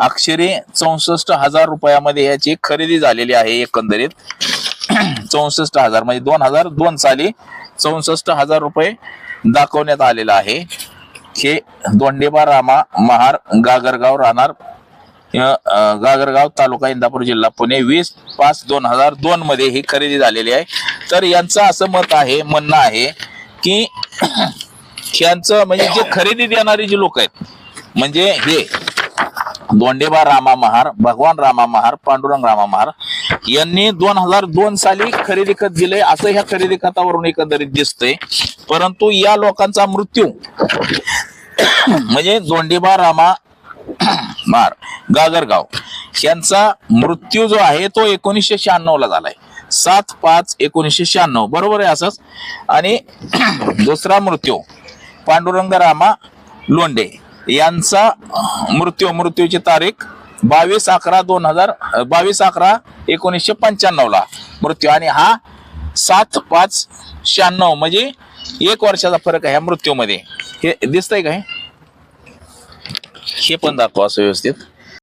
अक्षरे चौसष्ट हजार रुपयामध्ये याची खरेदी झालेली आहे एकंदरीत. चौसष्ट हजार म्हणजे दोन हजार दोन साली चौसष्ट हजार रुपये दाखवण्यात आलेला आहे. हे दोंडेबा रामा महार गागरगाव राहणार गागरगाव तालुका इंदापूर जिल्हा पुणे वीस पाच दोन हजार दोन मध्ये ही खरेदी झालेली आहे. तर यांचं असं मत आहे म्हणणं आहे की यांचं म्हणजे जे खरेदी देणारी जी लोक आहेत म्हणजे हे दोंडेबा रामा महार भगवान रामा महार पांडुरंग रामा महार यांनी दोन हजार दोन साली खरेदी खत दिले. असं ह्या खरेदी खतावरून एकंदरीत दिसतंय. परंतु या लोकांचा मृत्यू म्हणजे दोंडेबा रामा मार गागरगाव यांचा मृत्यू जो आहे तो एकोणीसशे शहाण्णव ला झालाय. सात पाच एकोणीसशे शहाण्णव बरोबर आहे असंच? आणि दुसरा मृत्यू पांडुरंग रामा लोंडे यांचा मृत्यू मृत्यूची तारीख बावीस अकरा दोन हजार बावीस अकरा एकोणीसशे पंच्याण्णवला मृत्यू. आणि हा सात पाच शहाण्णव म्हणजे एक वर्षाचा फरक आहे ह्या मृत्यूमध्ये. हे दिसतंय का हे? हे पण दाखवा असं व्यवस्थित.